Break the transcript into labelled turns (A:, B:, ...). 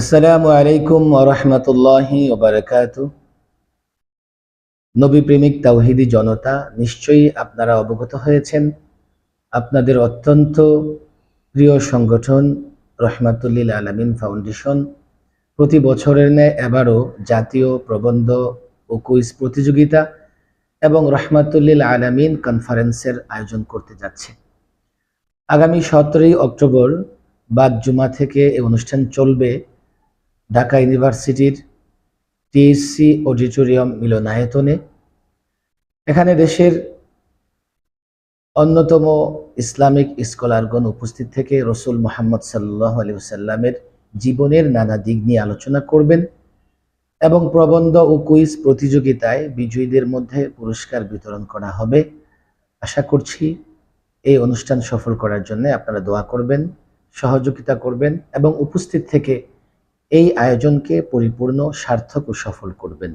A: আসসালামু আলাইকুম ওরহমতুল্লাহি ওবরাকাত নবী প্রেমিক তাওহিদি জনতা, নিশ্চয়ই আপনারা অবগত হয়েছেন। আপনাদের অত্যন্ত প্রিয় সংগঠন রহমাতুল্লিল আলামিন ফাউন্ডেশন প্রতি বছরের ন্যায় এবারও জাতীয় প্রবন্ধ ও কুইজ প্রতিযোগিতা এবং রহমাতুল্লিল আলামিন কনফারেন্সের আয়োজন করতে যাচ্ছে। আগামী সতেরোই অক্টোবর বাদ জুমা থেকে এই অনুষ্ঠান চলবে। ঢাকা ইউনিভার্সিটির টিএসসি অডিটোরিয়াম মিলনায়তনে। এখানে দেশের অন্যতম ইসলামিক স্কলারগণ উপস্থিত থেকে রসুল মোহাম্মদ সাল্লাহ আলী সাল্লামের জীবনের নানা দিক নিয়ে আলোচনা করবেন এবং প্রবন্ধ ও কুইজ প্রতিযোগিতায় বিজয়ীদের মধ্যে পুরস্কার বিতরণ করা হবে। আশা করছি এই অনুষ্ঠান সফল করার জন্য আপনারা দোয়া করবেন, সহযোগিতা করবেন এবং উপস্থিত থেকে এই আয়োজনকে পরিপূর্ণ সার্থক ও সফল করবেন।